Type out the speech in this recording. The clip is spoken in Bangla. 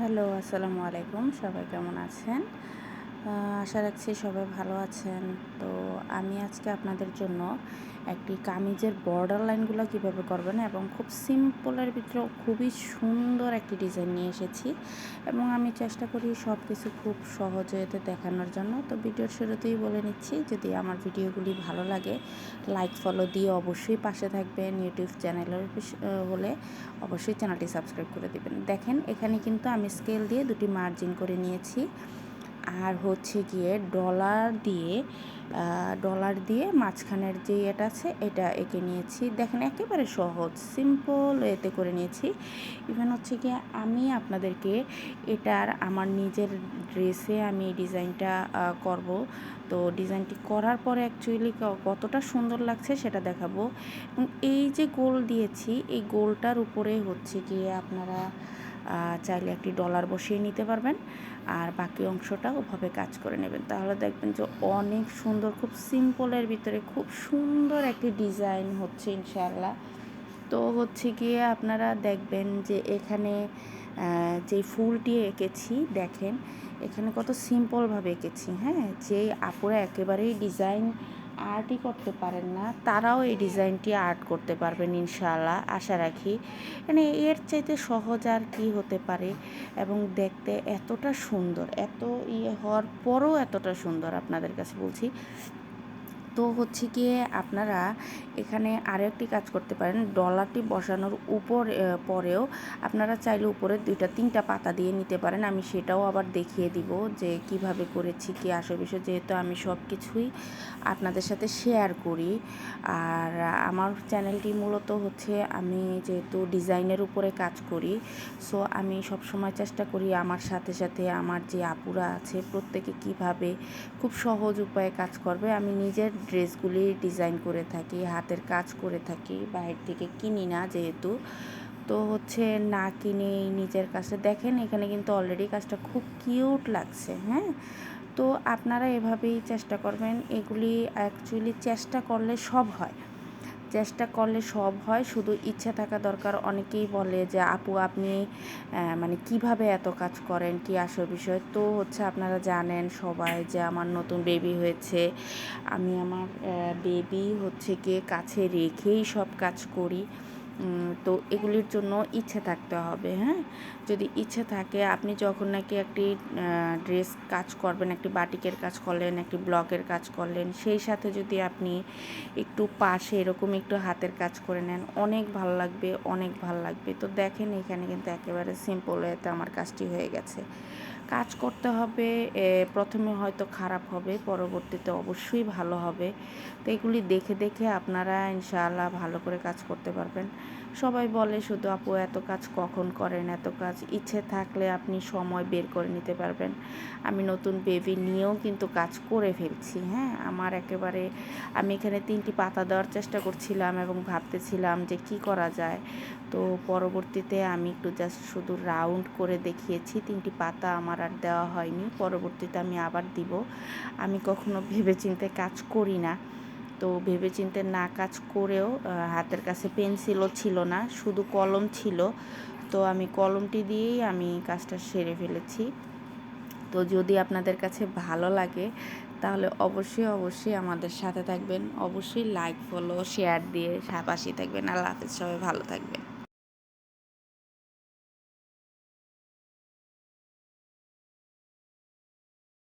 হ্যালো আসসালামু আলাইকুম। সবাই কেমন আছেন? আশা রাখছি সবাই ভালো আছেন। তো আমি আজকে আপনাদের জন্য একটি কামিজের বর্ডার লাইনগুলো কীভাবে করবেন এবং খুব সিম্পলের ভিতরে খুবই সুন্দর একটি ডিজাইন নিয়ে এসেছি এবং আমি চেষ্টা করি সব কিছু খুব সহজে এতে দেখানোর জন্য। তো ভিডিওর শুরুতেই বলে নিচ্ছি, যদি আমার ভিডিওগুলি ভালো লাগে লাইক ফলো দিয়ে অবশ্যই পাশে থাকবেন। ইউটিউব চ্যানেলের হলে অবশ্যই চ্যানেলটি সাবস্ক্রাইব করে দেবেন। দেখেন, এখানে কিন্তু আমি স্কেল দিয়ে দুটি মার্জিন করে নিয়েছি। আর হচ্ছে গিয়ে ডলার দিয়ে ডলার দিয়ে মাঝখানের যে এটা আছে, এটা এঁকে নিয়েছি। দেখেন, একেবারে সহজ সিম্পল এতে করে নিয়েছি। ইভেন হচ্ছে গিয়ে আমি আপনাদেরকে এটার আমার নিজের ড্রেসে আমি ডিজাইনটা করব। তো ডিজাইনটি করার পরে অ্যাকচুয়ালি কতটা সুন্দর লাগছে সেটা দেখাবো। এবং এই যে গোল দিয়েছি, এই গোলটার উপরে হচ্ছে গিয়ে আপনারা চাইলে একটি ডলার বসিয়ে নিতে পারবেন। আর বাকি অংশটা ওভাবে কাজ করে নেবেন। তাহলে দেখবেন যে অনেক সুন্দর, খুব সিম্পলের ভিতরে খুব সুন্দর একটি ডিজাইন হচ্ছে ইনশাল্লাহ তো হচ্ছে গিয়ে আপনারা দেখবেন যে এখানে যে ফুলটি এঁকেছি, দেখেন, এখানে কত সিম্পলভাবে এঁকেছি হ্যাঁ? যে আপুরা একেবারেই ডিজাইন আর্টই করতে পারেন না, তারাও এই ডিজাইনটি আর্ট করতে পারবেন ইনশাআল্লাহ। আশা রাখি মানে এর চাইতে সহজ আর কি হতে পারে এবং দেখতে এতটা সুন্দর, এত ইয়ে হওয়ার পরও এতটা সুন্দর আপনাদের কাছে বলছি। তো হচ্ছে গিয়ে আপনারা এখানে আরও একটি কাজ করতে পারেন। ডলারটি বসানোর উপর পরেও আপনারা চাইলে উপরে দুইটা, তিনটা পাতা দিয়ে নিতে পারেন। আমি সেটাও আবার দেখিয়ে দিব যে কীভাবে করেছি, কি আসল বিষয়। যেহেতু আমি সব কিছুই আপনাদের সাথে শেয়ার করি, আর আমার চ্যানেলটি মূলত হচ্ছে আমি যেহেতু ডিজাইনের উপরে কাজ করি সো আমি সব সময় চেষ্টা করি আমার সাথে সাথে আমার যে আপুরা আছে, প্রত্যেকে কীভাবে খুব সহজ উপায়ে কাজ করবে, আমি নিজের ড্রেসগুলি ডিজাইন করে থাকি, হাতের কাজ করে থাকি, বাইরে থেকে কিনি না যেহেতু। তো হচ্ছে না কিনে নিজের কাছে দেখেন, এখানে কিন্তু অলরেডি কাজটা খুব কিউট লাগছে হ্যাঁ? তো আপনারা এভাবেই চেষ্টা করবেন, এগুলি অ্যাকচুয়ালি চেষ্টা করলে সব হয়। চেষ্টা করলে সব হয়। শুধু ইচ্ছা থাকা দরকার। অনেকেই বলে যে, আপু, আপনি মানে কীভাবে এত কাজ করেন? কি আসল বিষয়? তো হচ্ছে আপনারা জানেন সবাই যে, আমার নতুন বেবি হয়েছে। আমি আমার বেবি হচ্ছে গিয়ে কাছে রেখেই সব কাজ করি। তো এগুলির জন্য ইচ্ছে থাকতে হবে হ্যাঁ? যদি ইচ্ছে থাকে, আপনি যখন নাকি একটি ড্রেস কাজ করবেন, একটি বাটিকের কাজ করলেন, একটি ব্লকের কাজ করলেন, সেই সাথে যদি আপনি একটু পাশে এরকম একটু হাতের কাজ করে নেন, অনেক ভালো লাগবে, অনেক ভালো লাগবে। তো দেখেন, এখানে কিন্তু একেবারে সিম্পল হয়েতে আমার কাজটি হয়ে গেছে। কাজ করতে হবে প্রথমে হয়তো খারাপ হবে, পরবর্তীতে অবশ্যই ভালো হবে। তো এগুলি দেখে দেখে আপনারা ইনশাআল্লাহ ভালো করে কাজ করতে পারবেন। সবাই বলে, শুধু আপু, এত কাজ কখন করেন? এত কাজ ইচ্ছে থাকলে আপনি সময় বের করে নিতে পারবেন। আমি নতুন বেবি নিয়েও কিন্তু কাজ করে ফেলছি। হ্যাঁ আমার একেবারে, আমি এখানে তিনটি পাতা দেওয়ার চেষ্টা করছিলাম এবং ভাবতেছিলাম যে কি করা যায়। তো পরবর্তীতে আমি একটু জাস্ট শুধু রাউন্ড করে দেখিয়েছি, তিনটি পাতা আমার আর দেওয়া হয়নি, পরবর্তীতে আমি আবার দিব। আমি কখনো ভেবে চিন্তে কাজ করি না। তো ভেবে চিনতে না কাজ করেও হাতের কাছে পেন্সিলও ছিল না, শুধু কলম ছিল। তো আমি কলমটি দিয়েই আমি কাজটা সেরে ফেলেছি। তো যদি আপনাদের কাছে ভালো লাগে, তাহলে অবশ্যই অবশ্যই আমাদের সাথে থাকবেন। অবশ্যই লাইক ফলো শেয়ার দিয়ে পাশেই থাকবেন। আল্লাহ হাফেজ, সবাই ভালো থাকবেন।